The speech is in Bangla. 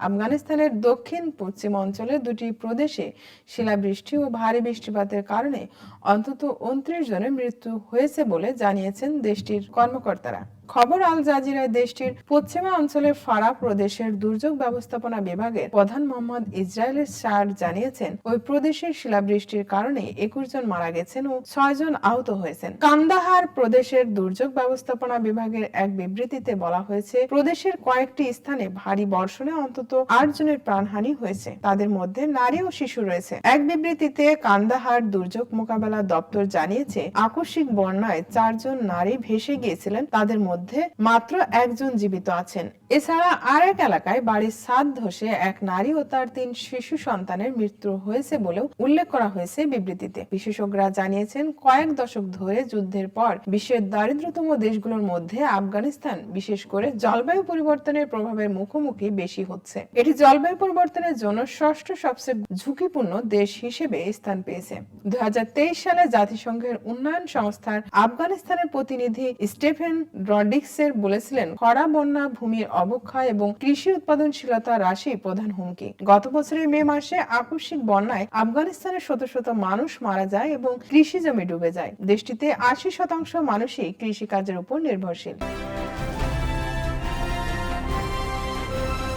আফগানিস্তানের দক্ষিণ পশ্চিম অঞ্চলের দুটি প্রদেশে শিলাবৃষ্টি ও ভারী বৃষ্টিপাতের কারণে অন্তত উনত্রিশ জনের মৃত্যু হয়েছে বলে জানিয়েছেন দেশটির কর্মকর্তারা। খবর আল জাজিরায় দেশটির পশ্চিমা অঞ্চলের ফারা প্রদেশের দুর্যোগ ব্যবস্থাপনা বিভাগের প্রধান মোহাম্মদ ইসরায়েলের সার জানিয়েছেন, ওই প্রদেশের শিলাবৃষ্টির কারণে একুশ জন মারা গেছেন ও ছয় জন আহত হয়েছেন। কান্দাহার প্রদেশের দুর্যোগ ব্যবস্থাপনা বিভাগের এক বিবৃতিতে বলা হয়েছে, প্রদেশের কয়েকটি স্থানে ভারী বর্ষণে অন্তত আট জনের প্রাণহানি হয়েছে। তাদের মধ্যে নারী ও শিশু রয়েছে। এক বিবৃতিতে কান্দাহার দুর্যোগ মোকাবেলা দপ্তর জানিয়েছে, আকস্মিক বন্যায় চারজন নারী ভেসে গিয়েছিলেন, তাদের মধ্যে মাত্র একজন জীবিত আছেন। এছাড়া আর এক এলাকায় বাড়ির ছাদ ধসে এক নারী ও তার তিন শিশু সন্তানের মৃত্যু হয়েছে বলেও উল্লেখ করা হয়েছে বিবৃতিতে। বিশেষজ্ঞরা জানিয়েছেন, কয়েক দশক ধরে যুদ্ধের পর বিশ্বের দারিদ্রতম দেশগুলোর মধ্যে আফগানিস্তান, বিশেষ করে জলবায়ু পরিবর্তনের প্রভাবের মুখোমুখি বেশি হচ্ছে। এটি জলবায়ু পরিবর্তনের জন্য ষষ্ঠ সবচেয়ে ঝুঁকিপূর্ণ দেশ হিসেবে স্থান পেয়েছে। দুই হাজার তেইশ সালে জাতিসংঘের উন্নয়ন সংস্থার আফগানিস্তানের প্রতিনিধি স্টেফেন রডিক্সের বলেছিলেন, খরা, বন্যা, ভূমির অবক্ষয় এবং কৃষি উৎপাদনশীলতা হ্রাসই প্রধান হুমকি। গত বছরের মে মাসে আকস্মিক বন্যায় আফগানিস্তানের শত শত মানুষ মারা যায় এবং কৃষি জমি ডুবে যায়। দেশটিতে আশি শতাংশ মানুষই কৃষিকাজের উপর নির্ভরশীল।